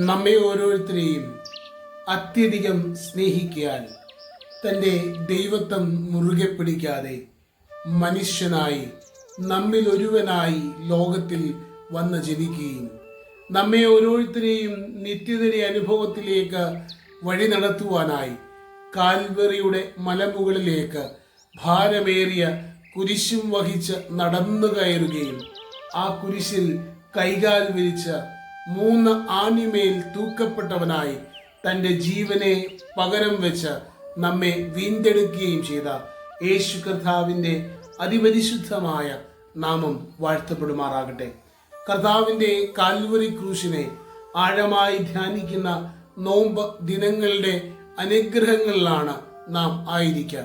നമ്മെ ഓരോരുത്തരെയും അത്യധികം സ്നേഹിക്കാൻ തന്റെ ദൈവത്വം മുറുകെ പിടിക്കാതെ മനുഷ്യനായി നമ്മിൽ ഒരുവനായി ലോകത്തിൽ വന്ന് ജനിക്കുകയും നമ്മെ ഓരോരുത്തരെയും നിത്യതയുടെ അനുഭവത്തിലേക്ക് വഴി നടത്തുവാനായി കാൽവറിയുടെ മലമുകളിലേക്ക് ഭാരമേറിയ കുരിശും വഹിച്ച് നടന്നു കയറുകയും ആ കുരിശിൽ കൈകാൽ വിരിച്ച് മൂന്ന് ആണിമേൽ തൂക്കപ്പെട്ടവനായി തന്റെ ജീവനെ പകരം വെച്ച് നമ്മെ വീണ്ടെടുക്കുകയും ചെയ്ത യേശു കർത്താവിന്റെ അതിപരിശുദ്ധമായ നാമം വാഴ്ത്തപ്പെടുമാറാകട്ടെ. കർത്താവിന്റെ കാൽവറി ക്രൂശിനെ ആഴമായി ധ്യാനിക്കുന്ന നോമ്പ് ദിനങ്ങളുടെ അനുഗ്രഹങ്ങളിലാണ് നാം ആയിരിക്കുക.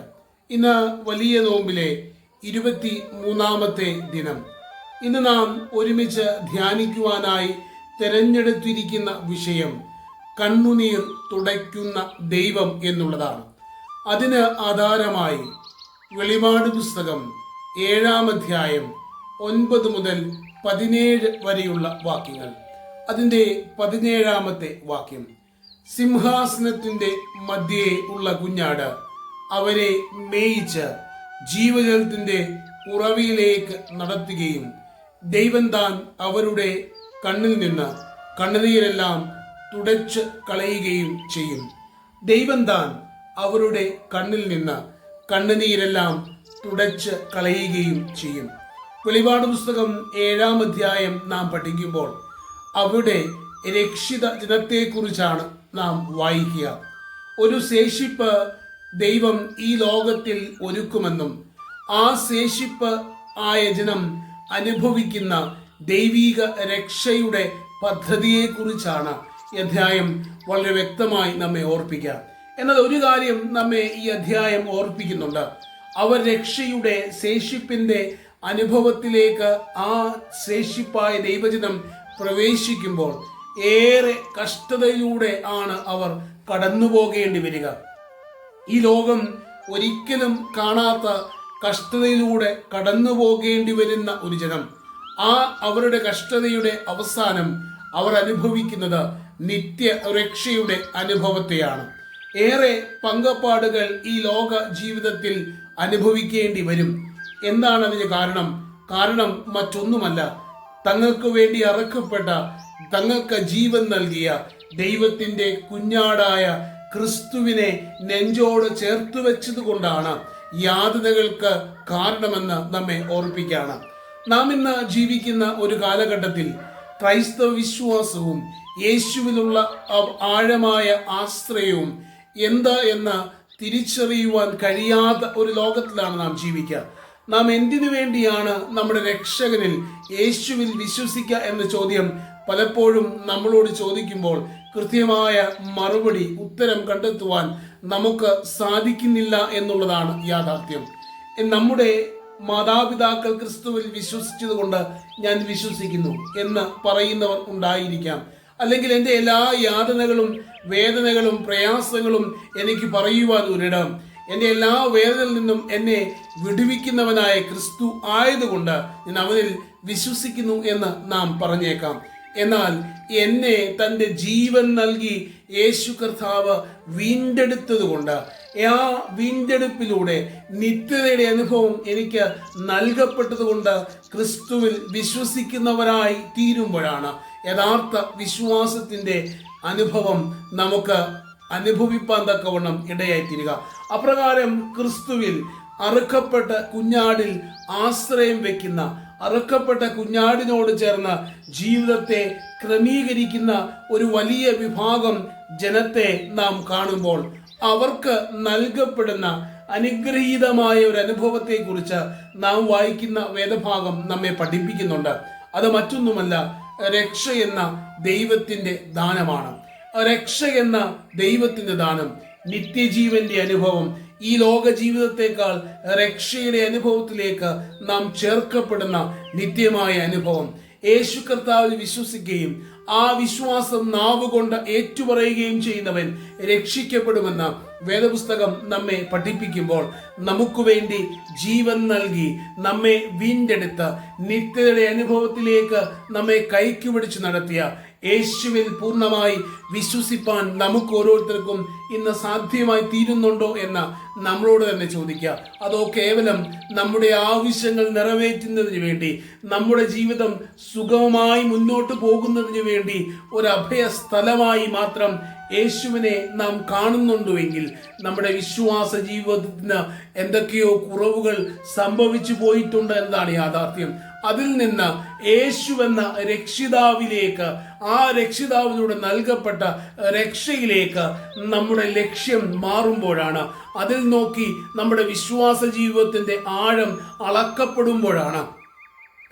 ഇന്ന് വലിയ നോമ്പിലെ ഇരുപത്തി മൂന്നാമത്തെ ദിനം. ഇന്ന് നാം ഒരുമിച്ച് ധ്യാനിക്കുവാനായി തിരഞ്ഞെടുത്തിരിക്കുന്ന വിഷയം കണ്ണുനീർ തുടയ്ക്കുന്ന ദൈവം എന്നുള്ളതാണ്. അതിന് ആധാരമായി വെളിപാട് പുസ്തകം ഏഴാം അധ്യായം ഒൻപത് മുതൽ പതിനേഴ് വരെയുള്ള വാക്യങ്ങൾ. അതിന്റെ പതിനേഴാമത്തെ വാക്യം സിംഹാസനത്തിന്റെ മധ്യേ ഉള്ള കുഞ്ഞാട് അവരെ മേയിച്ച് ജീവജലത്തിന്റെ ഉറവിയിലേക്ക് നടത്തുകയും ദൈവം താൻ അവരുടെ കണ്ണിൽ നിന്ന് കണ്ണുനീരെല്ലാം തുടച്ച് കളയുകയും ചെയ്യും. ദൈവം താൻ അവരുടെ കണ്ണിൽ നിന്ന് കണ്ണുനീരെല്ലാം തുടച്ച് കളയുകയും ചെയ്യും. വെളിപാട് പുസ്തകം ഏഴാം അധ്യായം നാം പഠിക്കുമ്പോൾ അവിടെ രക്ഷിത ജനത്തെക്കുറിച്ചാണ് നാം വായിക്കുക. ഒരു ശേഷിപ്പ് ദൈവം ഈ ലോകത്തിൽ ഒരുക്കുമെന്നും ആ ശേഷിപ്പ് ആയ ജനം അനുഭവിക്കുന്ന ദൈവീക രക്ഷയുടെ പദ്ധതിയെക്കുറിച്ചാണ് ഈ അധ്യായം വളരെ വ്യക്തമായി നമ്മെ ഓർപ്പിക്കുക. എന്നാൽ ഒരു കാര്യം നമ്മെ ഈ അധ്യായം ഓർപ്പിക്കുന്നുണ്ട്. അവർ രക്ഷയുടെ ശേഷിപ്പിന്റെ അനുഭവത്തിലേക്ക് ആ ശേഷിപ്പായ ദൈവജനം പ്രവേശിക്കുമ്പോൾ ഏറെ കഷ്ടതയിലൂടെ ആണ് അവർ കടന്നു പോകേണ്ടി വരിക. ഈ ലോകം ഒരിക്കലും കാണാത്ത കഷ്ടതയിലൂടെ കടന്നു പോകേണ്ടി വരുന്ന ഒരു ജനം. ആ അവരുടെ കഷ്ടതയുടെ അവസാനം അവർ അനുഭവിക്കുന്നത് നിത്യ രക്ഷയുടെ അനുഭവത്തെയാണ്. ഏറെ പങ്കപ്പാടുകൾ ഈ ലോക ജീവിതത്തിൽ അനുഭവിക്കേണ്ടി വരും. എന്താണ് അതിന് കാരണം? കാരണം മറ്റൊന്നുമല്ല. തങ്ങൾക്ക് വേണ്ടി അറക്കപ്പെട്ട തങ്ങൾക്ക് ജീവൻ നൽകിയ ദൈവത്തിന്റെ കുഞ്ഞാടായ ക്രിസ്തുവിനെ നെഞ്ചോട് ചേർത്ത് വെച്ചതുകൊണ്ടാണ് യാതനകൾക്ക് കാരണമെന്ന് നമ്മെ ഓർപ്പിക്കുകയാണ്. നാം ഇന്ന് ജീവിക്കുന്ന ഒരു കാലഘട്ടത്തിൽ ക്രൈസ്തവ വിശ്വാസവും യേശുവിലുള്ള ആഴമായ ആശ്രയവും എന്താ എന്ന് തിരിച്ചറിയുവാൻ കഴിയാത്ത ഒരു ലോകത്തിലാണ് നാം ജീവിക്കുക. നാം എന്തിനു വേണ്ടിയാണ് നമ്മുടെ രക്ഷകനിൽ യേശുവിൽ വിശ്വസിക്കുക എന്ന ചോദ്യം പലപ്പോഴും നമ്മളോട് ചോദിക്കുമ്പോൾ കൃത്യമായ മറുപടി ഉത്തരം കണ്ടെത്തുവാൻ നമുക്ക് സാധിക്കുന്നില്ല എന്നുള്ളതാണ് യാഥാർത്ഥ്യം. നമ്മുടെ മാതാപിതാക്കൾ ക്രിസ്തുവിൽ വിശ്വസിച്ചതുകൊണ്ട് ഞാൻ വിശ്വസിക്കുന്നു എന്ന് പറയുന്നവർ ഉണ്ടായിരിക്കാം. അല്ലെങ്കിൽ എന്റെ എല്ലാ യാതനകളും വേദനകളും പ്രയാസങ്ങളും എനിക്ക് പറയുവാൻ ഒരിടം. എന്റെ എല്ലാ വേദനയിൽ നിന്നും എന്നെ വിടുവിക്കുന്നവനായ ക്രിസ്തു ആയതുകൊണ്ട് ഞാൻ അവനിൽ വിശ്വസിക്കുന്നു എന്ന് നാം പറഞ്ഞേക്കാം. എന്നാൽ എന്നെ തന്റെ ജീവൻ നൽകി യേശു കർത്താവ് വീണ്ടെടുത്തതുകൊണ്ട് ആ വീണ്ടെടുപ്പിലൂടെ നിത്യതയുടെ അനുഭവം എനിക്ക് നൽകപ്പെട്ടതുകൊണ്ട് ക്രിസ്തുവിൽ വിശ്വസിക്കുന്നവരായി തീരുമ്പോഴാണ് യഥാർത്ഥ വിശ്വാസത്തിന്റെ അനുഭവം നമുക്ക് അനുഭവിപ്പാൻ തക്കവണ്ണം ഇടയായിത്തീരുക അപ്രകാരം ക്രിസ്തുവിൽ അറുക്കപ്പെട്ട കുഞ്ഞാടിൽ ആശ്രയം വെക്കുന്ന അറുക്കപ്പെട്ട കുഞ്ഞാടിനോട് ചേർന്ന് ജീവിതത്തെ ക്രമീകരിക്കുന്ന ഒരു വലിയ വിഭാഗം ജനത്തെ നാം കാണുമ്പോൾ അവർക്ക് നൽകപ്പെടുന്ന അനുഗ്രഹീതമായ ഒരു അനുഭവത്തെക്കുറിച്ച് നാം വായിക്കുന്ന വേദഭാഗം നമ്മെ പഠിപ്പിക്കുന്നുണ്ട്. അത് മറ്റൊന്നുമല്ല രക്ഷ എന്ന ദൈവത്തിന്റെ ദാനമാണ്. രക്ഷ എന്ന ദൈവത്തിന്റെ ദാനം നിത്യജീവന്റെ അനുഭവം ഈ ലോക ജീവിതത്തെക്കാൾ രക്ഷയുടെ അനുഭവത്തിലേക്ക് നാം ചേർക്കപ്പെടുന്ന നിത്യമായ അനുഭവം. യേശു കർത്താവിൽ വിശ്വസിക്കുകയും ആ വിശ്വാസം നാവ് കൊണ്ട് ഏറ്റുപറയുകയും ചെയ്യുന്നവൻ രക്ഷിക്കപ്പെടുമെന്ന് വേദപുസ്തകം നമ്മെ പഠിപ്പിക്കുമ്പോൾ നമുക്ക് വേണ്ടി ജീവൻ നൽകി നമ്മെ വീണ്ടെടുത്ത് നിത്യതയുടെ അനുഭവത്തിലേക്ക് നമ്മെ കൈക്ക് പിടിച്ച് നടത്തിയ യേശുവിൽ പൂർണമായി വിശ്വസിപ്പാൻ നമുക്ക് ഓരോരുത്തർക്കും ഇന്ന് സാധ്യമായി തീരുന്നുണ്ടോ എന്ന് നമ്മളോട് തന്നെ ചോദിക്കുക. അതോ കേവലം നമ്മുടെ ആവശ്യങ്ങൾ നിറവേറ്റുന്നതിന് വേണ്ടി നമ്മുടെ ജീവിതം സുഗമമായി മുന്നോട്ട് പോകുന്നതിന് വേണ്ടി ഒരു അഭയ സ്ഥലമായി മാത്രം യേശുവിനെ നാം കാണുന്നുണ്ടുവെങ്കിൽ നമ്മുടെ വിശ്വാസ ജീവിതത്തിന് എന്തൊക്കെയോ കുറവുകൾ സംഭവിച്ചു പോയിട്ടുണ്ട് എന്നതാണ് യാഥാർത്ഥ്യം. അതിൽ നിന്ന് യേശുവെന്ന രക്ഷിതാവിലേക്ക് ആ രക്ഷിതാവിലൂടെ നൽകപ്പെട്ട രക്ഷയിലേക്ക് നമ്മുടെ ലക്ഷ്യം മാറുമ്പോഴാണ്. അതിൽ നോക്കി നമ്മുടെ വിശ്വാസ ജീവിതത്തിന്റെ ആഴം അളക്കപ്പെടുമ്പോഴാണ്.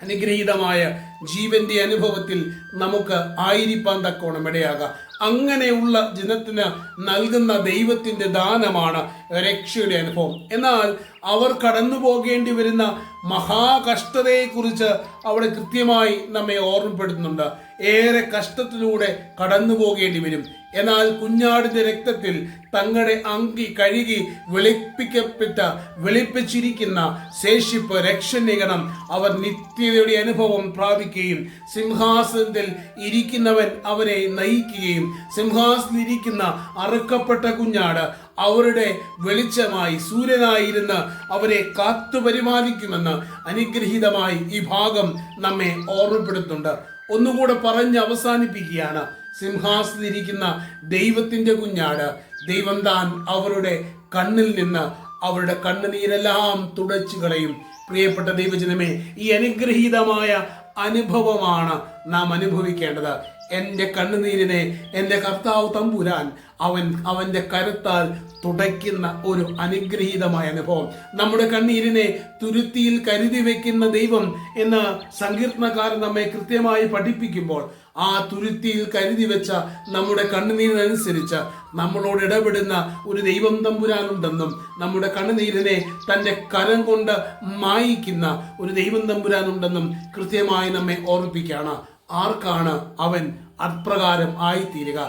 അനുഗ്രഹീതമായ ജീവന്റെ അനുഭവത്തിൽ നമുക്ക് ആയിരിപ്പാൻ തക്കോണം ഇടയാകാം. അങ്ങനെയുള്ള ജനത്തിന് നൽകുന്ന ദൈവത്തിന്റെ ദാനമാണ് രക്ഷയുടെ അനുഭവം. എന്നാൽ അവർ കടന്നു പോകേണ്ടി വരുന്ന മഹാകഷ്ടതയെക്കുറിച്ച് അവിടെ കൃത്യമായി നമ്മെ ഓർമ്മപ്പെടുത്തുന്നുണ്ട്. ഏറെ കഷ്ടത്തിലൂടെ കടന്നു പോകേണ്ടി വരും. എന്നാൽ കുഞ്ഞാടിന്റെ രക്തത്തിൽ തങ്ങളുടെ അങ്കി കഴുകി വെളിപ്പിക്കപ്പെട്ട വെളിപ്പിച്ചിരിക്കുന്ന ശേഷിപ്പ് രക്ഷണികണം അവർ നിത്യതയുടെ അനുഭവം പ്രാപിക്കുകയും സിംഹാസനത്തിൽ ഇരിക്കുന്നവൻ അവരെ നയിക്കുകയും സിംഹാസനത്തിൽ ഇരിക്കുന്ന അറുക്കപ്പെട്ട കുഞ്ഞാട് അവരുടെ വെളിച്ചമായി സൂര്യനായിരുന്ന് അവരെ കാത്തു പരിപാലിക്കുമെന്ന് അനുഗ്രഹീതമായി ഈ ഭാഗം നമ്മെ ഓർമ്മപ്പെടുത്തുന്നുണ്ട്. ഒന്നുകൂടെ പറഞ്ഞ് അവസാനിപ്പിക്കുകയാണ്. സിംഹാസനിരിക്കുന്ന ദൈവത്തിന്റെ കുഞ്ഞാട് ദൈവം താൻ അവരുടെ കണ്ണിൽ നിന്ന് അവരുടെ കണ്ണുനീരെല്ലാം തുടച്ചു കളയും. പ്രിയപ്പെട്ട ദൈവജനമേ ഈ അനുഗ്രഹീതമായ അനുഭവമാണ് നാം അനുഭവിക്കേണ്ടത്. എന്റെ കണ്ണുനീരിനെ എന്റെ കർത്താവ് തമ്പുരാൻ അവൻ അവന്റെ കരുത്താൽ തുടയ്ക്കുന്ന ഒരു അനുഗ്രഹീതമായ അനുഭവം. നമ്മുടെ കണ്ണീരിനെ തുരുത്തിയിൽ കരുതി വയ്ക്കുന്ന ദൈവം എന്ന് സങ്കീർത്തനക്കാരൻ നമ്മെ കൃത്യമായി പഠിപ്പിക്കുമ്പോൾ ആ തുരുത്തിയിൽ കരുതി വെച്ച നമ്മുടെ കണ്ണുനീരിനനുസരിച്ച് നമ്മളോട് ഇടപെടുന്ന ഒരു ദൈവം തമ്പുരാനുണ്ടെന്നും നമ്മുടെ കണ്ണുനീരിനെ തന്റെ കരം കൊണ്ട് മായിക്കുന്ന ഒരു ദൈവം തമ്പുരാനുണ്ടെന്നും കൃത്യമായി നമ്മെ ഓർമ്മിപ്പിക്കുകയാണ്. ആർക്കാണ് അവൻ അപ്രകാരം ആയിത്തീരുക?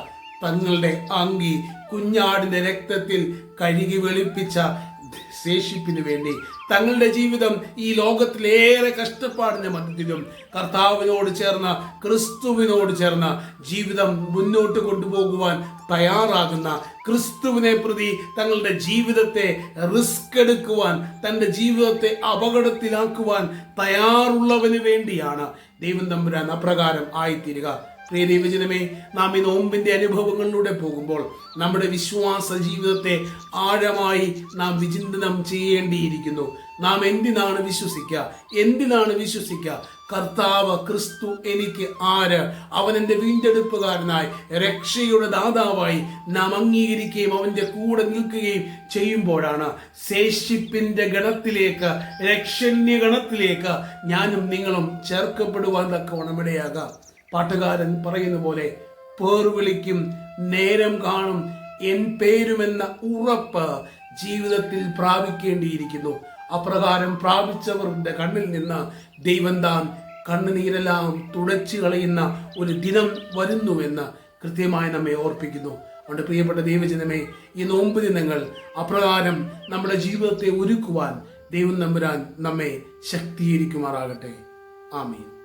തങ്ങളുടെ അങ്കി കുഞ്ഞാടിന്റെ രക്തത്തിൽ കഴുകി വെളുപ്പിച്ച ശേഷിപ്പിന് വേണ്ടി തങ്ങളുടെ ജീവിതം ഈ ലോകത്തിലേറെ കഷ്ടപ്പാടിന്റെ മധ്യത്തിലും കർത്താവിനോട് ചേർന്ന ക്രിസ്തുവിനോട് ചേർന്ന ജീവിതം മുന്നോട്ട് കൊണ്ടുപോകുവാൻ തയ്യാറാകുന്ന ക്രിസ്തുവിനെ പ്രതി തങ്ങളുടെ ജീവിതത്തെ റിസ്ക് എടുക്കുവാൻ തന്റെ ജീവിതത്തെ അപകടത്തിലാക്കുവാൻ തയ്യാറുള്ളവന് വേണ്ടിയാണ് ദൈവം തമ്പുരാൻ അപ്രകാരം ആയിത്തീരുക. പ്രിയ ദൈവജനമേ നാം ഈ നോമ്പിന്റെ അനുഭവങ്ങളിലൂടെ പോകുമ്പോൾ നമ്മുടെ വിശ്വാസ ജീവിതത്തെ ആഴമായി നാം വിചിന്തനം ചെയ്യേണ്ടിയിരിക്കുന്നു. നാം എന്തിനാണ് വിശ്വസിക്കുക? എന്തിനാണ് വിശ്വസിക്കുക? കർത്താവ് ക്രിസ്തു എനിക്ക് ആര്? അവൻ എന്റെ വീണ്ടെടുപ്പുകാരനായി രക്ഷയുടെ ദാതാവായി നാം അംഗീകരിക്കുകയും അവന്റെ കൂടെ നിൽക്കുകയും ചെയ്യുമ്പോഴാണ് ശേഷിപ്പിന്റെ ഗണത്തിലേക്ക് രക്ഷണ്യ ഗണത്തിലേക്ക് ഞാനും നിങ്ങളും ചേർക്കപ്പെടുവാൻ തക്കവണ്ണം ഇടയാകാം. പാട്ടുകാരൻ പറയുന്ന പോലെ പേർ വിളിക്കും നേരം കാണും എൻ പേരുമെന്ന ഉറപ്പ് ജീവിതത്തിൽ പ്രാപിക്കേണ്ടിയിരിക്കുന്നു. അപ്രകാരം പ്രാപിച്ചവരുടെ കണ്ണിൽ നിന്ന് ദൈവം താൻ കണ്ണുനീരെല്ലാം തുടച്ചു കളയുന്ന ഒരു ദിനം വരുന്നുവെന്ന് കൃത്യമായി നമ്മെ ഓർപ്പിക്കുന്നു. അതുകൊണ്ട് പ്രിയപ്പെട്ട ദൈവജനമേ ഈ നോമ്പ് ദിനങ്ങൾ അപ്രകാരം നമ്മുടെ ജീവിതത്തെ ഒരുക്കുവാൻ ദൈവം നമ്പുരാൻ നമ്മെ ശക്തീകരിക്കുമാറാകട്ടെ. ആമീൻ.